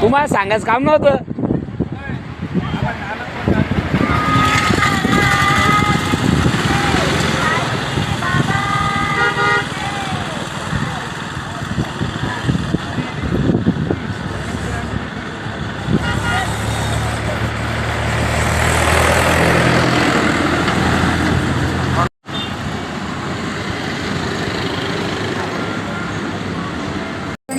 तुम्हाला सांगायचं काम नव्हतं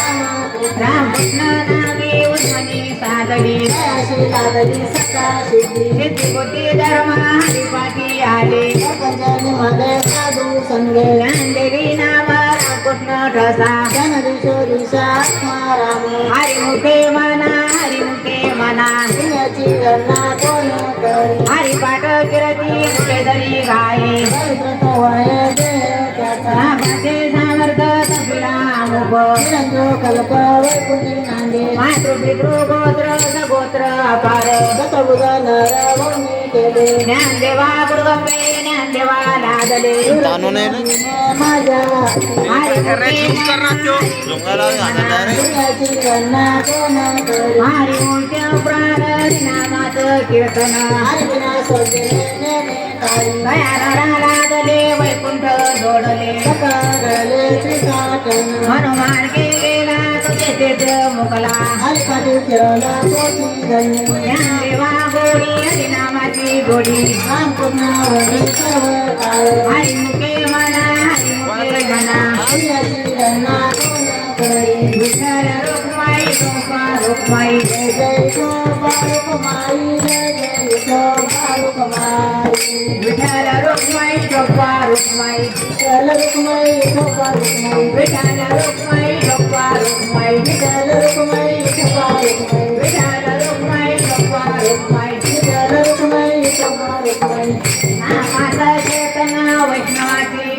रामकृष्ण नामे उन्मने साधली राशी लागली धर्म हरिपाठी आले पंचमी मध्ये साधू संगे गांधरी नामा रामकृष्ण ठसा जनरी शोरी राम हरिमुखे ಕಲ್ಪ ವೈಕುಂಠಿ ಮಾತೃಪಿತೃ ಗೋತ್ರ ಸಗೋತ್ರ ಅಪಾರ ಸಬುದ ನರ ಭೂಮಿ ಕೇಳಿ ಜ್ಞಾನ ದೇವಾ ಗುರುಗಂಬೆ ಜ್ಞಾನ ದೇವಾ ನಾದಲೆ ಮಜಾ ಮಾರಿ ಮಾರಿ ಪ್ರಾಣ ನಾಮಾತ ಕೀರ್ತನ ಹರಿವಿನ ಸೌಜನ್ಯ लागले वैकुंठ जोडले करले त्रिकाटन हनुमान गेला तुझे मुकला. हलकडी केला देवा गोडी हरिनामाची गोडी रामकृष्णावरी सर्व काळ हरी मुखे म्हणा हरी मुखे म्हणा. हरियाची गणना विठ्ठल रुक्माई रुक्मा रुक्माई. जय जय रुक्माई जय जय డొప్పా రుక్మై విశాల రుక్మై డొప్పా రుక్మై విశాల రుక్మై డొప్పా రుక్మై విశాల రుక్మై డొప్పా రుక్మై విశాల రుక్మై డొప్పా రుక్మై విశాల రుక్మై డొప్పా రుక్మై నా మాత చేతన వైష్ణవాకి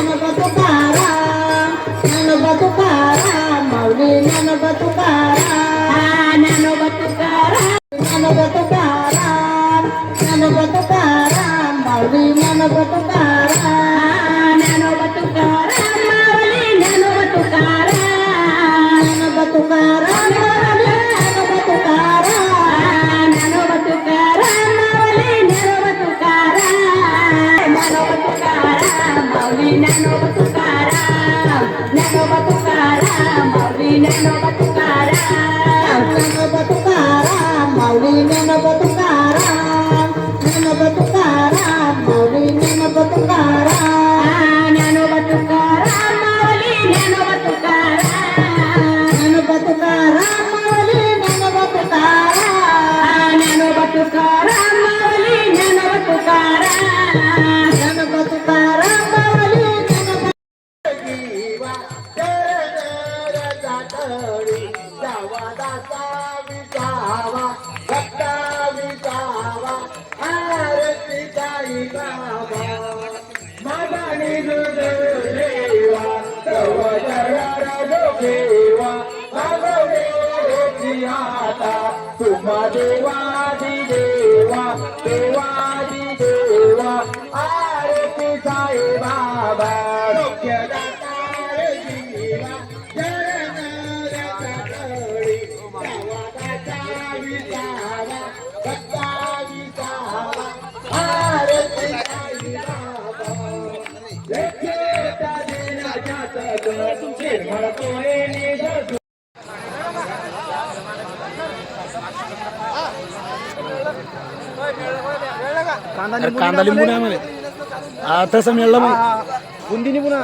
నన్ను బతుకారా? నన్ను బతుకారా? మౌలి నన్ను బతుకారా? నన్ను బతుకారా? నన్ను బతుకారా? నన్ను బతుకారా? మౌలి నన్ను బతుకారా? तुम्हा देवादी देवा देवादी देवा आरती साई बाबा अरे कांदा लिंबू नाही म्हणे हा, तसं मिळलं मग. बुंदी निघू ना